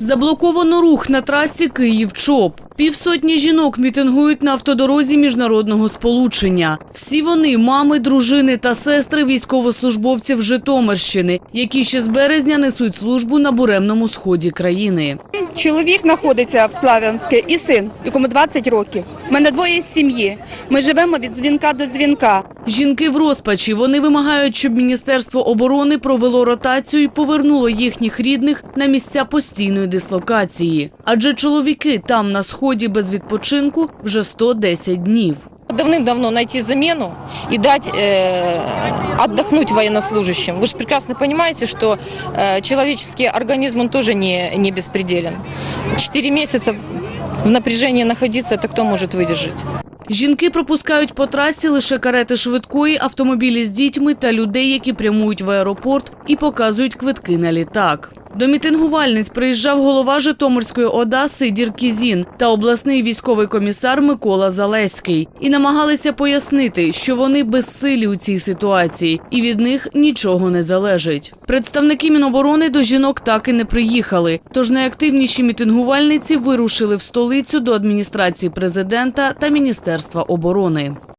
Заблоковано рух на трасі Київ-Чоп. Півсотні жінок мітингують на автодорозі міжнародного сполучення. Всі вони мами, дружини та сестри військовослужбовців Житомирщини, які ще з березня несуть службу на буремному сході країни. Чоловік знаходиться в Славянське і син, якому 20 років. У мене двоє сім'ї. Ми живемо від дзвінка до дзвінка. Жінки в розпачі. Вони вимагають, щоб Міністерство оборони провело ротацію і повернуло їхніх рідних на місця постійної дислокації. Адже чоловіки там на сході без відпочинку вже 110 днів. Давным-давно найти замену и дать э, отдохнуть военнослужащим. Вы же прекрасно понимаете, что э, человеческий организм он тоже не, не беспределен. Четыре месяца в напряжении находиться, это кто может выдержать? Жінки пропускають по трасі лише карети швидкої, автомобілі з дітьми та людей, які прямують в аеропорт і показують квитки на літак. До мітингувальниць приїжджав голова Житомирської ОДА Сидір Кізін та обласний військовий комісар Микола Залеський і намагалися пояснити, що вони безсилі у цій ситуації і від них нічого не залежить. Представники Міноборони до жінок так і не приїхали. Тож найактивніші мітингувальниці вирушили в столицю до адміністрації президента та міністерства оборони.